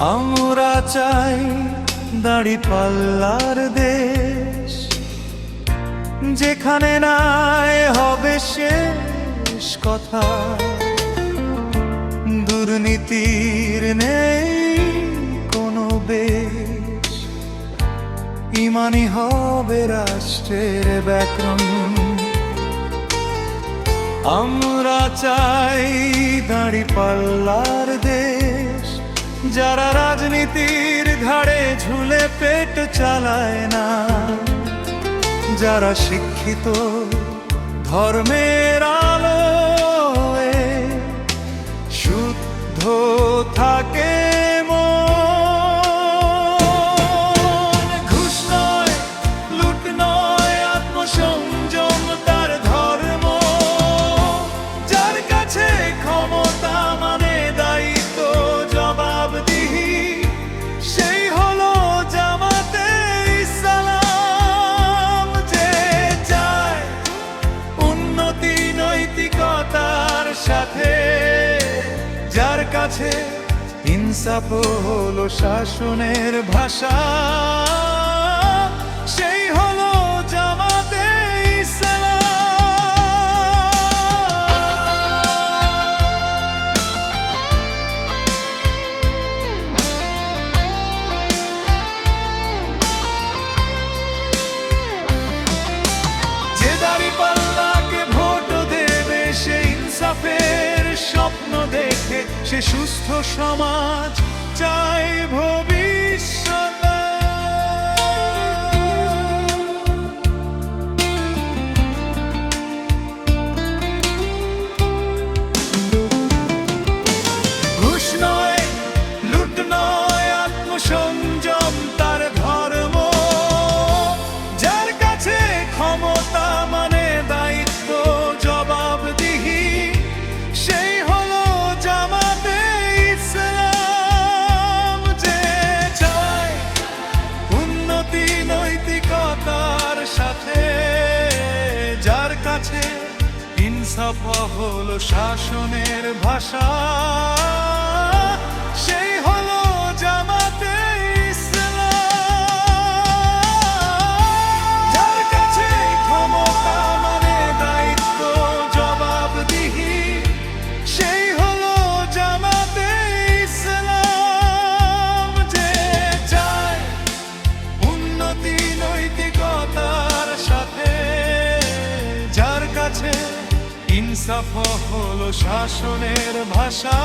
আমরা চাই দাড়ি পাল্লার দেশ। যেখানে নাই হবে শেষ কথা। দুর্নীতির নেই কোনো বেশ। ইমানি হবে রাষ্ট্রের ব্যাকরণ। আমরা চাই দাঁড়ি পাল্লার দেশ। যারা রাজনীতির ঘাড়ে ঝুলে পেট চালায় না। যারা শিক্ষিত ধর্মের সাথে যার কাছে ইনসাফ হলো শাসনের ভাষা। সুস্থ সমাজ চাই ভবিষ্যতে। সাথে যার কাছে ইনসাফ হল শাসনের ভাষা সেই কাছে ইনসাফ হলো শাসনের ভাষা।